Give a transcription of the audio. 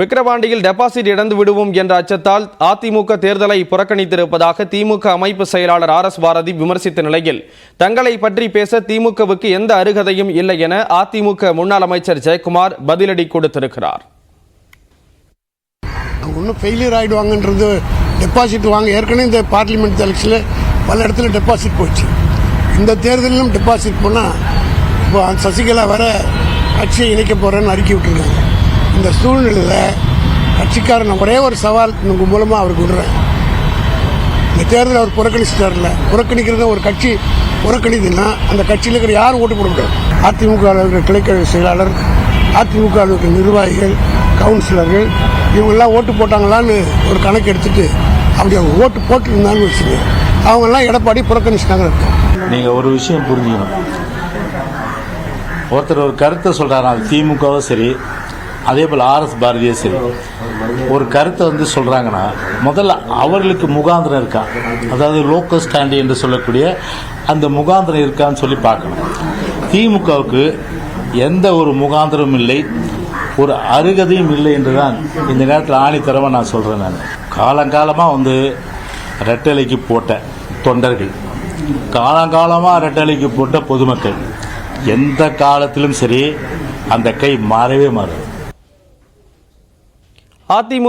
விக்கிரவாண்டியில் deposit இழந்து விடுவோம் என்ற அச்சத்தால் அதிமுக தேர்தலை புறக்கணித்திருப்பதாக திமுக அமைப்பு செயலாளர் ஆர் எஸ் பாரதி விமர்சித்த நிலையில் தங்களை பற்றி பேச திமுகவுக்கு எந்த அருகதையும் இல்லை என அதிமுக முன்னாள் அமைச்சர் ஜெயக்குமார் பதிலடி கொடுத்திருக்கிறார். அவங்க ஃபெயிலியர் ஆகிடுவாங்கன்றது டெபாசிட் வாங்க ஏற்கனவே இந்த பார்லிமெண்ட் எலெக்ஷனில் பல இடத்துல டெபாசிட் போச்சு. இந்த தேர்தலிலும் டெபாசிட் போனால் இப்போ சசிகலா வர கட்சியை இணைக்க போகிறேன்னு அறிக்கை விட்டுருக்காங்க. இந்த சூழ்நிலையில் கட்சிக்காரன் ஒரே ஒரு சவால் உங்க மூலமாக அவருக்கு விடுறேன். இந்த தேர்தல் அவர் புறக்கணிச்சிட்டார்ல. புறக்கணிக்கிறத ஒரு கட்சி புறக்கணிதுன்னா அந்த கட்சியில் இருக்கிற யாரும் ஓட்டு போட முடியாது. அதிமுக ல இருக்கிற கிளைக்கழக செயலாளர் அதிமுக ல இருக்கிற நிர்வாகிகள் கவுன்சிலர்கள் இவங்கெல்லாம் ஓட்டு போட்டாங்களான்னு ஒரு கணக்கு எடுத்துட்டு அப்படி அவங்க ஓட்டு போட்டுருந்தான்னு வச்சுக்கோங்க. அவங்கெல்லாம் எடப்பாடி புறக்கணிச்சிட்டாங்க. நீங்கள் ஒரு விஷயம் புரிஞ்சுக்கணும். ஒருத்தர் ஒரு கருத்தை சொல்கிறாரா அது திமுகவும் சரி அதே போல் ஆர்எஸ் பாரதியே சரி. ஒரு கருத்தை வந்து சொல்கிறாங்கன்னா முதல்ல அவர்களுக்கு முகாந்திரம் இருக்கா? அதாவது லோக்கல் ஸ்டாண்டு என்று சொல்லக்கூடிய அந்த முகாந்திரம் இருக்கான்னு சொல்லி பார்க்கணும். திமுகவுக்கு எந்த ஒரு முகாந்திரமும் இல்லை ஒரு அருகதையும் இல்லை என்று தான் இந்த நேரத்தில் ஆணித்தரமாக நான் சொல்கிறேன் நான். காலங்காலமாக வந்து ரெட்டலைக்கு போட்ட தொண்டர்கள் காலங்காலமாக ரெட்டலைக்கு போட்ட பொதுமக்கள் எந்த காலத்திலும் சரி அந்த கை மாறவே மாறுது. அதிமுக